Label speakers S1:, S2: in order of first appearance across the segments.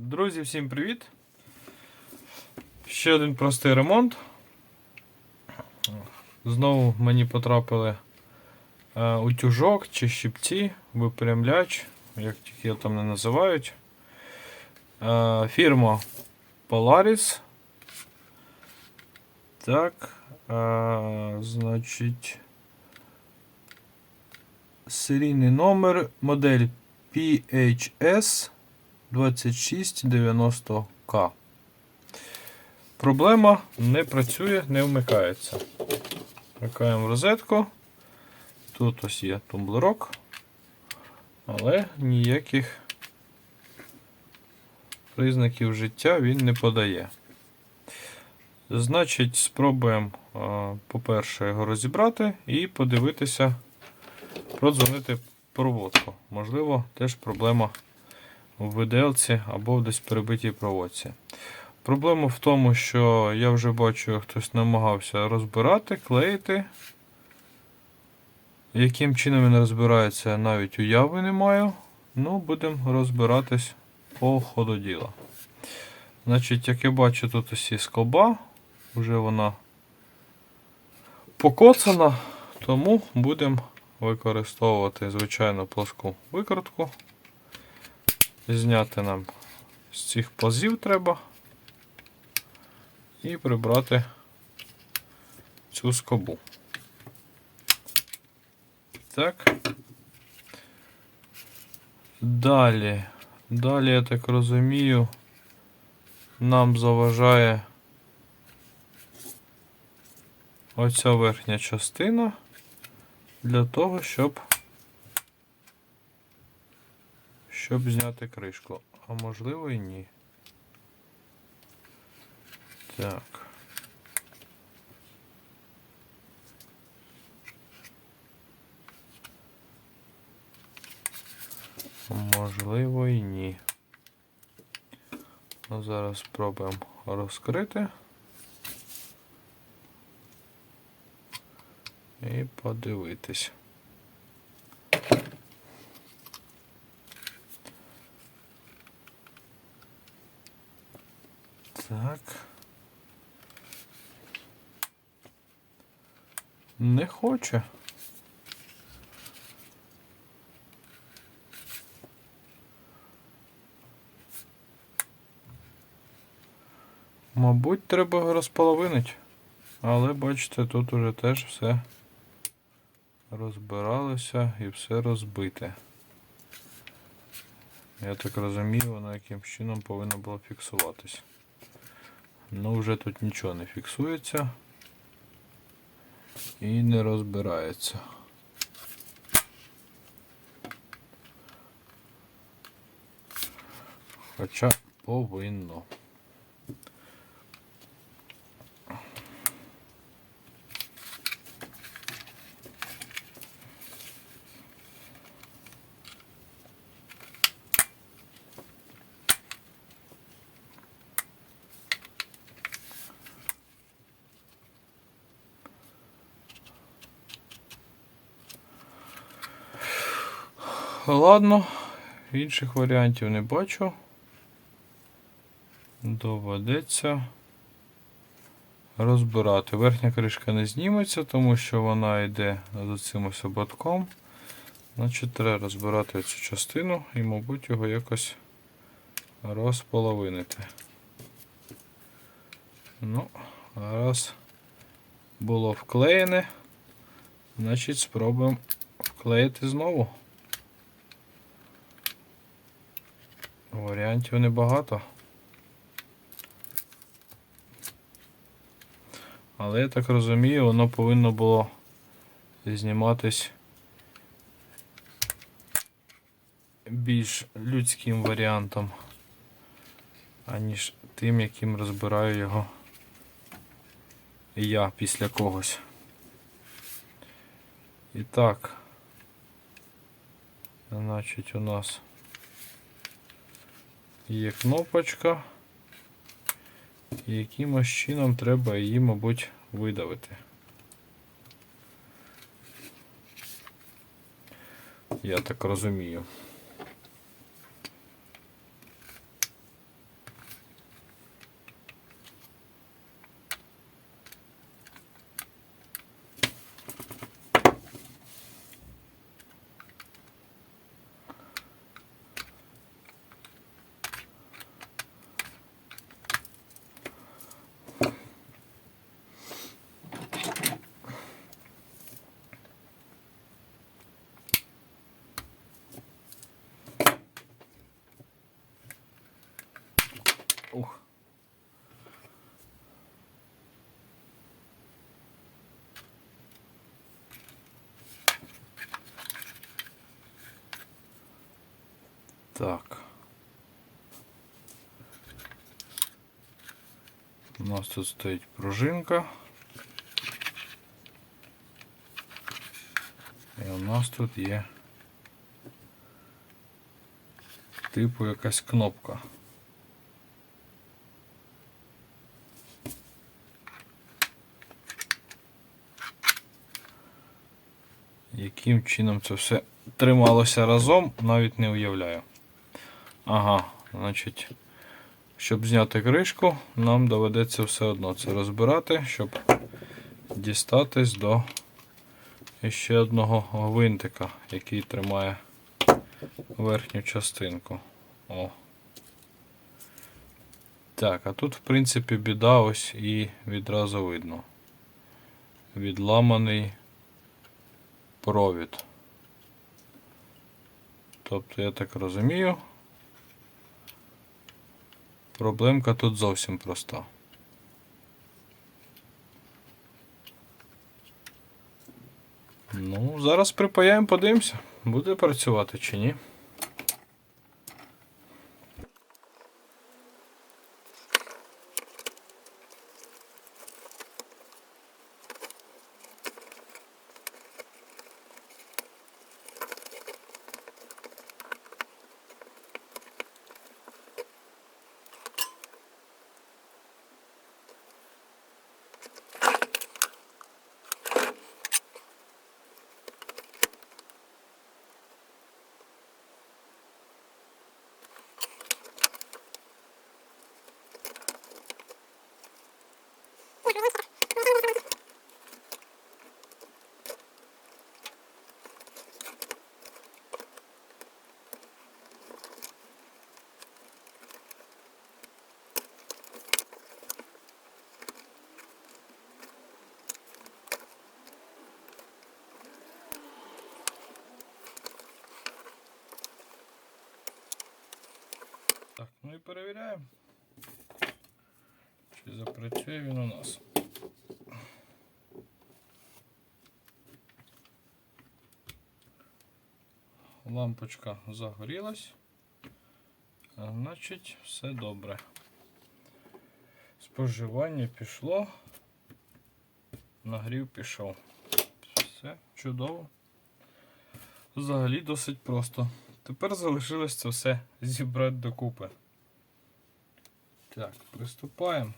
S1: Друзі, всім привіт! Ще один простий ремонт. Знову мені потрапили е, утюжок чи щипці, випрямляч, як тільки його там не називають. Е, фірма Polaris. Так, е, значить. Серійний номер модель PHS 2690K. Проблема не працює, не вмикається. Вмикаємо розетку. Тут ось є тумблерок, але ніяких признаків життя він не подає. Значить, спробуємо, по-перше, його розібрати і подивитися, продзвонити проводку. Можливо, теж проблема в виделці або десь перебитій проводці. Проблема в тому, що я вже бачу, хтось намагався розбирати, клеїти. Яким чином він розбирається, навіть уяви не маю. Ну, будемо розбиратись по ходу діла. Значить, як я бачу, тут ось є скоба, вже вона покоцана, тому будемо використовувати звичайну плоску викрутку. Зняти нам з цих пазів треба і прибрати цю скобу. Так. Далі, далі, я так розумію, нам заважає оця верхня частина для того, щоб щоб зняти кришку. А можливо і ні. Так. Можливо і ні. Ну, зараз спробуємо розкрити. І подивитись. Так. Не хоче. Мабуть, треба розполовинити. Але бачите, тут уже теж все розбиралося і все розбите. Я так розумію, воно яким чином повинно було фіксуватись. Ну, вже тут нічого не фіксується і не розбирається. Хоча повинно. Ладно, інших варіантів не бачу. Доведеться розбирати. Верхня кришка не зніметься, тому що вона йде за цим ось ободком. Значить, треба розбирати цю частину і, мабуть, його якось розполовинити. Ну, раз було вклеєне, значить спробуємо вклеїти знову. Варіантів небагато. Але я так розумію, воно повинно було зніматись більш людським варіантом, аніж тим, яким розбираю його я після когось. І так, значить у нас Є кнопочка. І якимось чином треба її, мабуть, видавити. Я так розумію. Так. У нас тут стоїть пружинка. І у нас тут є типу якась кнопка. Яким чином це все трималося разом, навіть не уявляю. Ага, значить, щоб зняти кришку, нам доведеться все одно це розбирати, щоб дістатись до ще одного гвинтика, який тримає верхню частинку. О. Так, а тут, в принципі, біда ось і відразу видно. Відламаний провід. Тобто, я так розумію, проблемка тут зовсім проста. Ну, зараз припаяємо, подивимося, буде працювати чи ні. Так, ну і перевіряємо. Чи запрацює він у нас. Лампочка загорілась. Значить, все добре. Споживання пішло. Нагрів пішов. Все чудово. Взагалі досить просто. Тепер залишилось це все зібрати докупи. Так, приступаємо.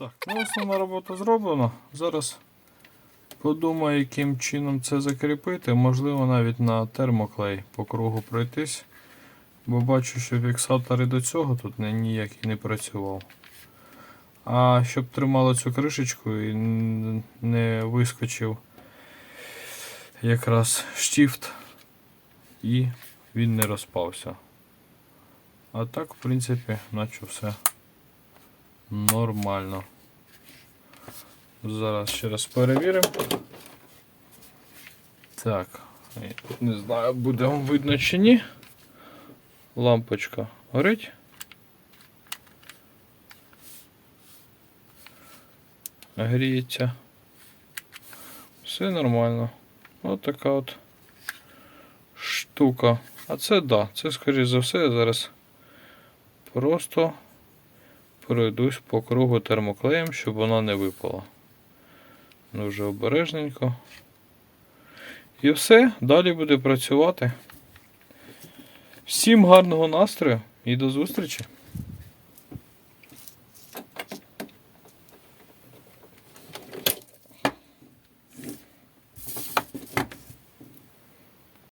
S1: Так, ну основна робота зроблена. Зараз подумаю, яким чином це закріпити. Можливо, навіть на термоклей по кругу пройтись. Бо бачу, що фіксатор і до цього тут ніякий не працював. А щоб тримало цю кришечку і не вискочив якраз штіфт і він не розпався. А так, в принципі, наче все нормально. Зараз ще раз перевіримо. Так, не знаю, буде вам видно чи ні. Лампочка горить. Гріється. Все нормально. Ось така от штука. А це да, це скоріш за все зараз просто пройдусь по кругу термоклеєм, щоб вона не випала. Дуже обережненько. І все, далі буде працювати. Всім гарного настрою і до зустрічі!